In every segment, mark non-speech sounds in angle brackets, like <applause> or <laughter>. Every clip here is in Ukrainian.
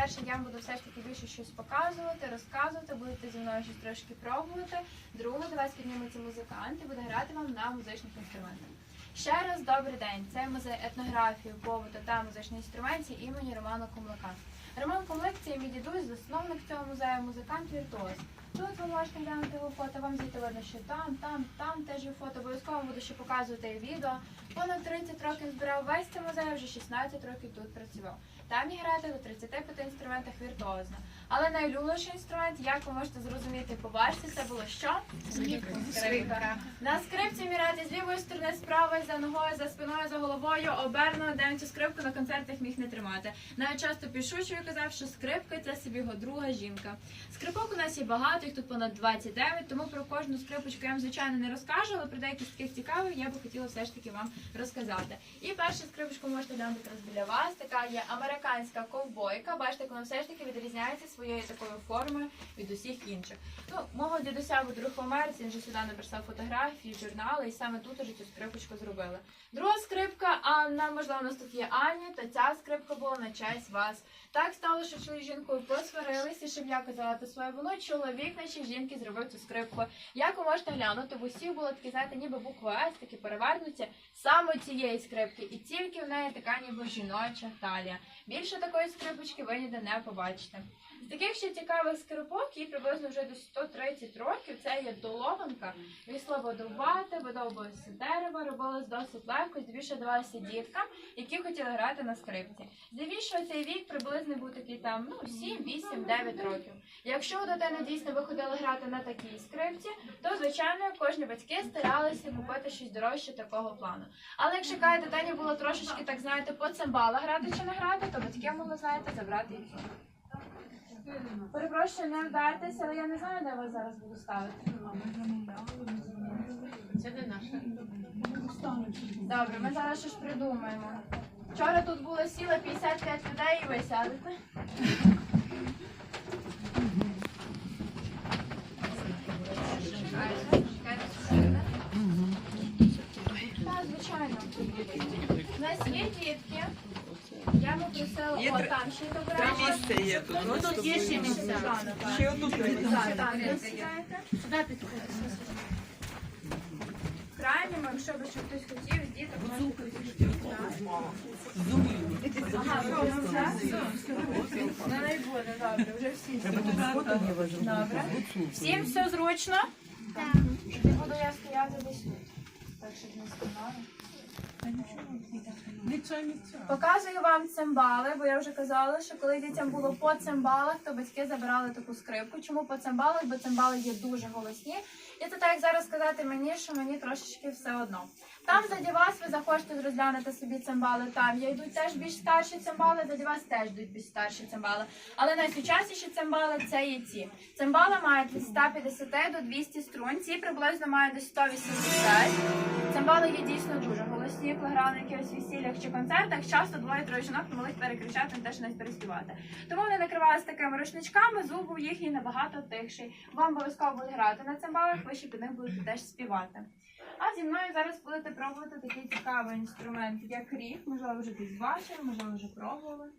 Перше, я вам буду все ж таки більше щось показувати, розказувати, будете зі мною щось трошки пробувати. Друге, до вас підніметься музикант і буде грати вам на музичних інструментах. Ще раз добрий день. Це музей етнографії, побуту та музичної інструментів імені Романа Комлака. Роман Комлик це мій дідусь, засновник цього музею, музикант віртуоз. Тут ви можете глянути його фото, вам звідти видно, що там, там, там теж є фото. Обов'язково буду ще показувати і відео. Понад 30 років збирав весь цей музей, вже 16 років тут працював. Там і грати до 35 інструментах віртуозно. Але найулюбленіший інструмент, як ви можете зрозуміти, побачити, це було що? Скрипка. На скрипці міряти з лівої сторони, з правої, за ногою, за спиною, за головою, обернено, де він цю скрипку на концертах міг не тримати. Навіть часто пішучою казав, що скрипка це собі його друга жінка. Скрипок у нас є багато, їх тут понад 29, тому про кожну скрипочку я вам звичайно не розкажу, але про деякі з таких цікавих я би хотіла все ж таки вам розказати. І першу скрипочку можете глянути якраз біля вас. Така є американська ковбойка. Бачите, вона все ж таки відрізняється своєю такою формою від усіх інших. Ну, мого дідуся був друг в Америці, він вже сюди написав фотографії, журнали, і саме тут уже цю скрипочку зробили. Друга скрипка, Анна, можливо, у нас тут є Аня, то ця скрипка була на честь вас. Так стало, що чоловік жінкою посварилися, щоб я казала те своє воно. Чоловік нашій жінки зробив цю скрипку. Як ви можете глянути, в усіх було такі, знаєте, ніби буква С, такі перевернуті саме цієї скрипки, і тільки в неї така ніби жіноча талія. Більше такої скрипочки ви ніде не побачите. З таких ще цікавих скрипок, їй приблизно вже до 130 років, це є долованка. Вісла водовбати, видовбувалося дерево, робилось досить легко, здебільшого давалося діткам, які хотіли грати на скрипці. Здебільшого цей вік приблизно був такий там ну 7, 8, 9 років. Якщо у дитини дійсно ви ходили грати на такій скрипці, то звичайно кожні батьки старалися купити щось дорожче такого плану. Але якщо яка дитині було трошечки, так знаєте, по цимбала грати чи не грати, то батьки могли, знаєте, забрати їх. Перепрошую, не вдайтеся, але я не знаю, де вас зараз буду ставити. Це не наше. Добре, ми зараз щось придумаємо. Вчора тут було сіло 55 людей і ви сядете. Так, звичайно. У нас є дітки. Я би просила, Є о, три- там ще добре. Три місця є тут. Ну тут є ще місця. Ще отут три місця. Так, так, ви сідаєте. Сюди підходимо. Крайньому, якщо би щоб хтось хотів, з діток можете Ага, ви вже все? Ну, не буде, добре, вже всі всі. Добре. Всім все зручно? Показую вам цимбали, бо я вже казала, що коли дітям було по цимбалах, то батьки забирали таку скрипку. Чому по цимбалах? Бо цимбали є дуже голосні. І це так зараз сказати мені, що мені трошечки все одно. Там заді вас ви захочете розглянути собі цимбали. Там є йдуть теж більш старші цимбали, заді теж йдуть більш старші цимбали. Але найсучасніші цимбали це є ці. Цимбали мають від 150 до 200 струн, ці приблизно мають десь 180. Цимбали є дійсно дуже голосні, коли грали на якихось весіллях чи концертах. Часто двоє-троє жінок не могли перекричати, не теж навіть переспівати. Тому вони накривалися такими рушничками, звук був їхній набагато тихший. Вам обов'язково буде грати на цимбалах, ви ще під них будете теж співати. А зі мною зараз будете пробувати такий цікавий інструмент, як ріг. Можливо, вже десь бачили, можливо, вже пробували.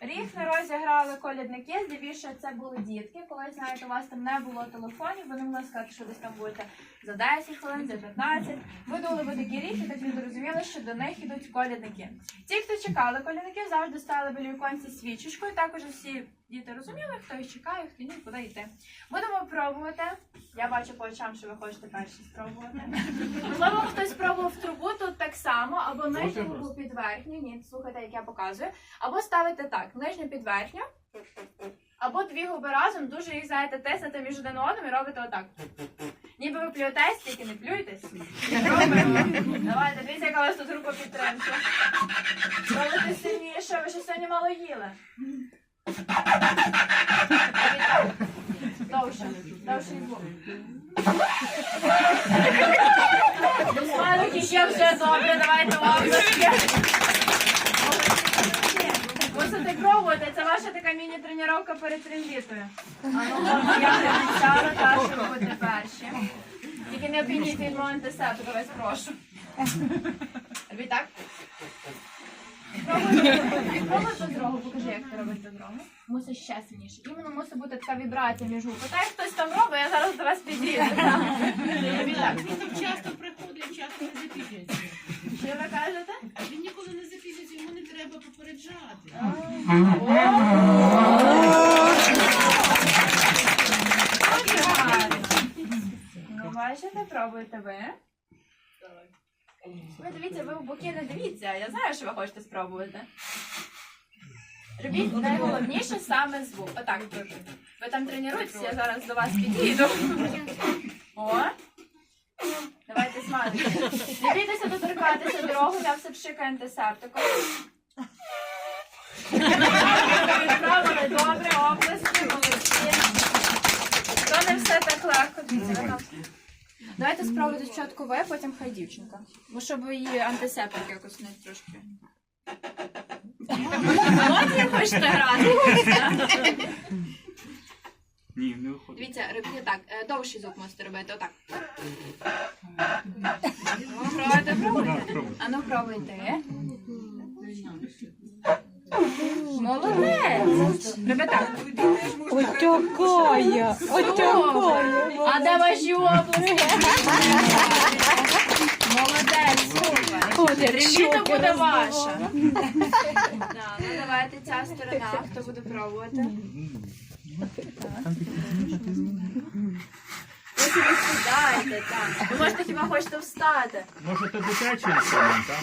Ріг на розі грали колядники, здебільшого це були дітки. Коли знаєте, у вас там не було телефонів, вони могли сказати, що десь там будете за 10 хвилин, за 15. Ви дули ви такі ріг, і так люди розуміли, що до них йдуть колядники. Ті, хто чекали колядників, завжди ставили біля віконці свічечку, і також всі діти розуміли, хто їх чекає, хто ні, куди йти. Будемо пробувати. Я бачу по очам, що ви хочете перші спробувати. Можливо, хтось пробував трубу тут так само, або нижню трубу під верхню. Ні, слухайте, як я показую. Або ставите так, нижню під верхню, або дві губи разом, дуже їх знаєте, тиснете між один одним і робите отак. Ніби ви плюєтесь, тільки не плюйтесь. Робимо. Давайте, дивіться, яка у вас тут рука підтримки. Робите сильніше, ви ще сьогодні мало їли. Смайлики ще все добре, давайте оплески. Мусите пробувати, це ваша така міні-тренування перед трембітою. А ну, я не обіцяла, так, що будете перші. Тільки не опініть від мого антисепту, вас прошу. Так. Спробуй без дрогу, покажи, як ти робиш без дрогу. Мусить ще сильніше. Іменно мусить бути така вібрація між губ. Та як хтось там робить, я зараз до вас підійду. Він там часто приходить, часто не запізнюється. Що ви кажете? Він ніколи не запізнюється, йому не треба попереджати. Ну, бачите, пробуйте ви. Ви дивіться, ви в боки не дивіться. Я знаю, що ви хочете спробувати. <laughs> Робіть найголовніше саме звук. Отак дуже. Ви там тренуєтеся, я зараз до вас підійду. <laughs> О! Давайте смажте. Не бійтеся доторкатися дорогу, я все пшикаю антисептиком. Відправили добре, області, молодці. То не все так легко. Давайте спробуйте спочатку ви, потім хай дівчинка. Бо щоб її антисептик якось не трошки. От хочете грати. Ні, не виходить. Дивіться, робіть так. е, Довший звук можете робити. Отак. Ну, пробуйте, пробуйте. Да, пробуй. А ну пробуйте. Молодець. Робіть так. Отякая, отякая. А де ваші обласки? Молодець, супер. Трембіта буде ваша. Да, ну давайте ця сторона, хто буде пробувати. Ви собі сідайте, так. Ви можете хіба хочете встати. Може, це дитячий інструмент, так?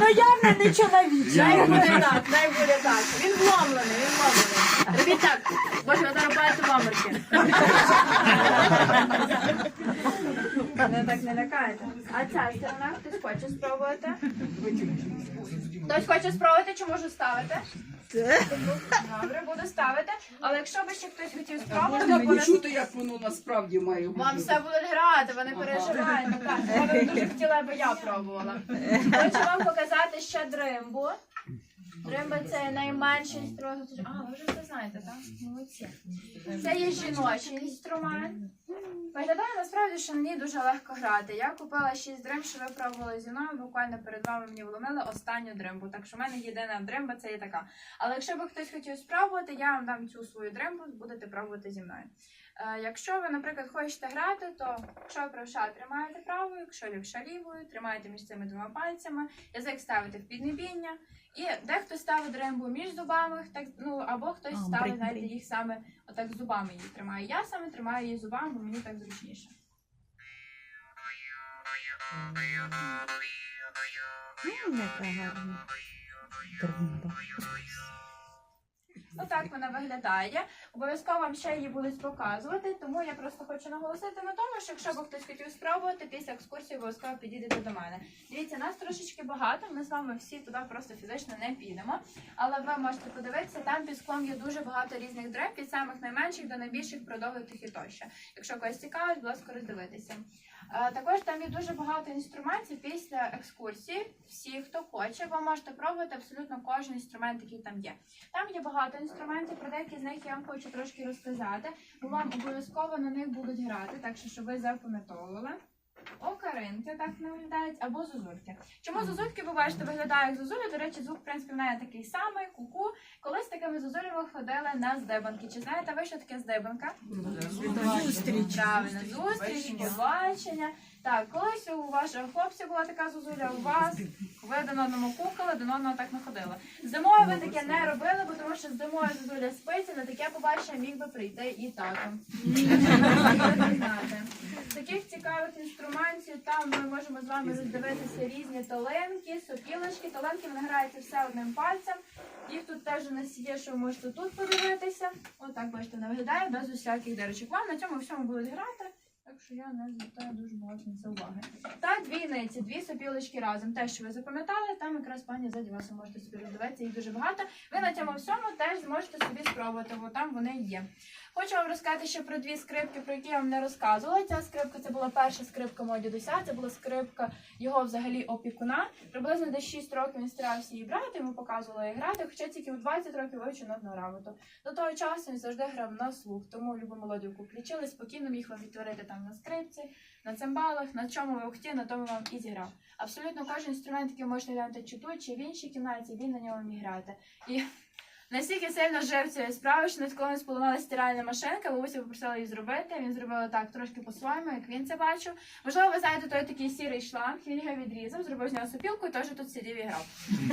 Ну явно не чоловіче. Дай буде так, дай буде так. Він вломлений, він вломлений. Робіть так. Боже, ви зараз бачите в. Не так не лякайте. А ця сторона хтось хоче спробувати? Хтось хоче спробувати, чи можу ставити? Добре, буду ставити. Але якщо би ще хтось хотів спробувати, Можна то почути, як воно насправді має бути. вам все будуть грати, вони переживають. переживайте. Так, ви дуже хотіли, аби я пробувала. Хочу вам показати ще дримбу. Дримба це найменший інструмент. А, ви вже це знаєте, так? Молодці. Це є жіночий інструмент. Виглядає насправді, що ній дуже легко грати. Я купила 6 дримб, що ви пробували зі мною. Буквально перед вами мені вломили останню дримбу. Так що в мене єдина дримба це є така. Але якщо би хтось хотів спробувати, я вам дам цю свою дримбу, будете пробувати зі мною. Е, Якщо ви, наприклад, хочете грати, то якщо правша тримаєте правою, якщо лівша лівою, тримаєте між цими двома пальцями, язик ставите в піднебіння, і дехто ставить рембу між зубами, так ну або хтось А, ставить брик, брик. їх саме отак зубами її тримає. Я саме тримаю її зубами, бо мені так зручніше. Яка гарна. Отак вона виглядає. Обов'язково вам ще її будуть показувати, тому я просто хочу наголосити на тому, що якщо б хтось хотів спробувати, після екскурсії обов'язково підійдете до мене. Дивіться, нас трошечки багато, ми з вами всі туди просто фізично не підемо. Але ви можете подивитися, там під склом є дуже багато різних древ, від самих найменших до найбільших продовгих і тощо. Якщо когось цікавить, будь ласка, роздивитися. Е, Також там є дуже багато інструментів після екскурсії. Всі, хто хоче, ви можете пробувати абсолютно кожен інструмент, який там є. Там є багато інструментів, про деякі з них я вам хочу трошки розказати, бо вам обов'язково на них будуть грати, так що щоб ви запам'ятовували. Окаринки так виглядають, або зозульки. Чому зозульки, ви бачите, виглядає як зозуля? До речі, звук, в принципі, в неї такий самий, куку. Колись такими зозулями ходили на здебанки. Чи знаєте ви, що таке здебанка? Зустріч. Правильно, зустріч, побачення. Так, колись у вашого хлопця була така зозуля, у вас ви один одному кукали, один одного так не ходили. Зимою ви таке не робили, бо тому що зимою зозуля спиться, на таке побачення міг би прийти і тато. Таких цікавих інструментів там ми можемо з вами роздивитися різні талинки, сопілочки. Талинки вони граються все одним пальцем. Їх тут теж у нас є, що ви можете тут подивитися. Отак бачите, вона виглядає без усяких дирочок. Вам на цьому всьому будуть грати. Так що я не звертаю дуже багато на це уваги. Двійниці, дві сопілочки разом. Те, що ви запам'ятали, там якраз пані ззаді вас можете собі роздивитися, їх дуже багато. Ви на цьому всьому теж зможете собі спробувати, бо там вони є. Хочу вам розказати ще про дві скрипки, про які я вам не розказувала. Ця скрипка це була перша скрипка мого дідуся, це була скрипка його взагалі опікуна. Приблизно десь 6 років він старався її брати, йому показувала її грати, хоча тільки в 20 років вивчив нотну грамоту. До того часу він завжди грав на слух, тому любу мелодію включили, спокійно міг вам відтворити там на скрипці, на цимбалах, на чому ви хотіли, на тому вам і зіграв. Абсолютно кожен інструмент, який можете глянути чи тут, чи в іншій кімнаті, він на ньому міг грати. І настільки сильно жив цією справою, що коли ми спланувала стиральна машинка, бабуся попросила її зробити. Він зробив так трошки по-своєму, як він це бачив. Можливо, ви знаєте, той такий сірий шланг, він його відрізав, зробив з нього сопілку і теж тут сидів і грав.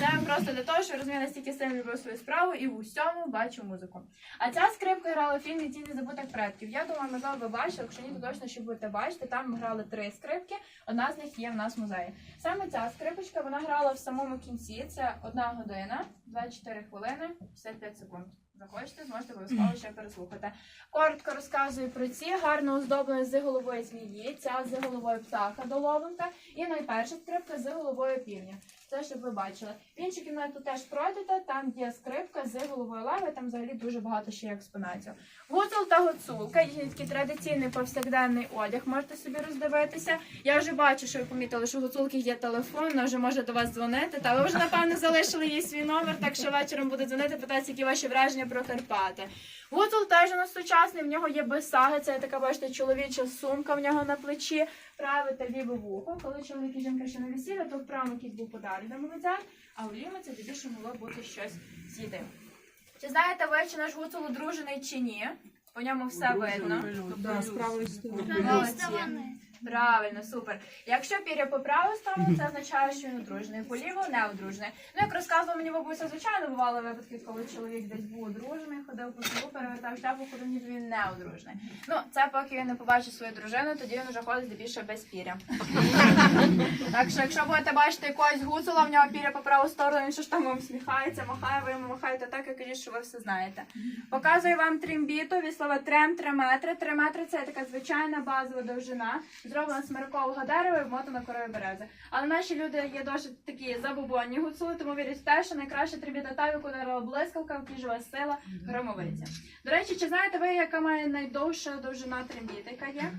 Це просто для того, що розумію, настільки сильно любив свою справу і в усьому бачив музику. А ця скрипка грала в фільмі Тіні забутих предків. Я думаю, можливо, ви бачили, якщо ні, то точно ще будете бачити. Там грали три скрипки. Одна з них є в нас в музеї. Саме ця скрипочка вона грала в самому кінці. Це одна година, 24 хвилини, 55 секунд. Захочете, зможете обов'язково ще переслухати. Коротко розказую про ці гарно оздоблені з головою змії, ця з головою птаха доловинка, і найперша скрипка з головою півня. Це щоб ви бачили. В іншу кімнату теж пройдете, там є скрипка з головою леви, там взагалі дуже багато ще експонатів. Гуцул та гуцулка, їхній традиційний повсякденний одяг, можете собі роздивитися. Я вже бачу, що ви помітили, що гуцулки є телефон, вона вже може до вас дзвонити. Та ви вже напевно залишили їй свій номер, так що вечором буде дзвонити, питатися, які ваші враження про Карпати. Гуцул теж у нас сучасний, в нього є бесаги, це така, бачите, чоловіча сумка в нього на плечі, праве та ліве вухо. Коли чоловік і жінка ще на весілля, то в правому кіт був подарунок на молодця, а у лівому це тоді, що могло бути щось з їди. Чи знаєте ви, чи наш гуцул одружений чи ні? По ньому все видно. Да, з правої сторони. Правильно, супер. Якщо пір'я по праву сторону, це означає, що він одружений, по ліву не одружений. Ну, як розказувала мені бабуся, звичайно, бували випадки, коли чоловік десь був одружений, ходив по селу, перевертав шляпу, ходив, ніби він не одружений. Ну, це поки він не побачить свою дружину, тоді він вже ходить здебільше без пір'я. <laughs> Так що, якщо будете бачити якогось гуцула, в нього пір'я по праву сторону, він що ж там вам махає, ви йому махаєте так, як кажіть, що ви все знаєте. Показую вам трембіту від слова трем 3 метри. 3 метри це така звичайна базова довжина, зроблена з смиркового дерева і вмотана корою берези. Але наші люди є досить такі забобонні гуцули, тому вірять в те, що найкраща трембіта та, яку дарила блискавка, втіжова сила, громовиця. До речі, чи знаєте ви, яка має найдовша довжина трембіти, яка є?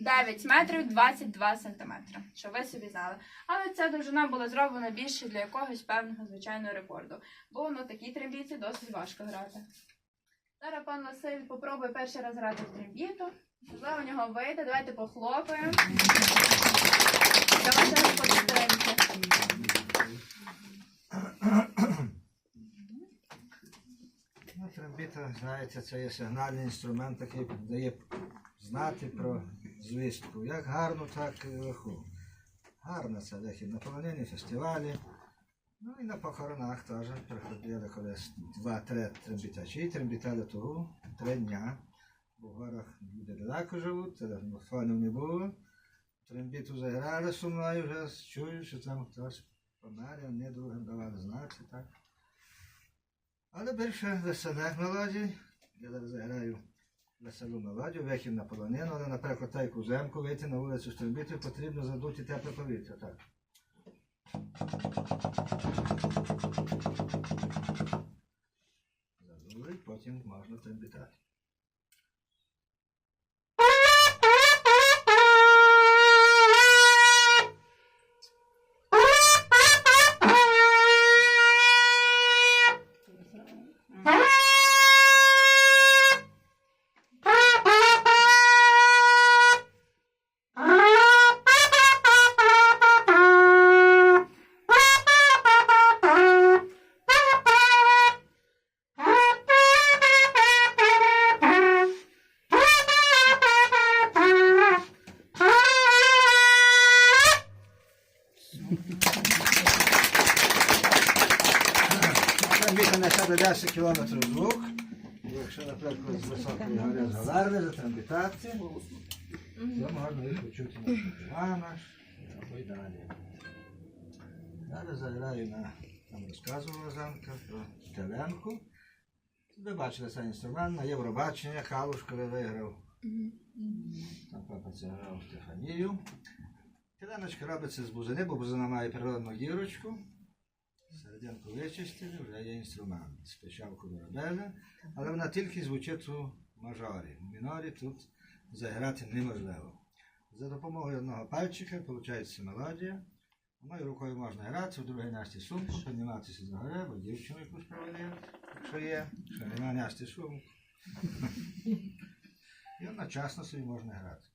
9 метрів 22 сантиметри, щоб ви собі знали. Але ця довжина була зроблена більше для якогось певного звичайного рекорду. Бо на такій трембіті досить важко грати. Зараз пан Василь попробує перший раз грати в трембіту. Можливо, у нього вийде. Давайте похлопаємо. Давайте подивимося. Ну, трембіта, знаєте, це є сигнальний інструмент, який дає знати про звістку. Як гарно, так і лиху. Гарно це вихід на полонині, фестивалі. Ну і на похоронах теж приходили колись два-три трембітачі, трембітали того три дня. Бо в горах люди далеко живуть, телефонів не було. Трембіту заграли сумною, вже чую, що там хтось помер, не другим давали знати, так. Але більше веселих мелодій. Я зараз заграю веселу мелодію, вихід на полонину, але, наприклад, та яку земку вийти на вулицю стрільбити, потрібно задути тепле повітря. Так. Задули, потім можна трембітати. 10 км звук. Якщо, наприклад, з високої гори з Галарни затрембітати, то можна їх почути на диванах або й далі. Зараз заграю на там розказувала Занка про Теленку. Ви бачили цей інструмент на Євробачення, Калуш, виграв. Там папа це грав Стефанію. Теленочка робиться з бузини, бо бузина має природну дірочку. Серединку вичистили, вже є інструмент. Спочатку робили, але вона тільки звучить у мажорі. У мінорі тут заграти неможливо. За допомогою одного пальчика виходить мелодія. Одною рукою можна грати, в другій нести сумку, підніматися до гори, бо дівчину якусь провели, якщо є, якщо немає нести сумку. <laughs> І одночасно собі можна грати.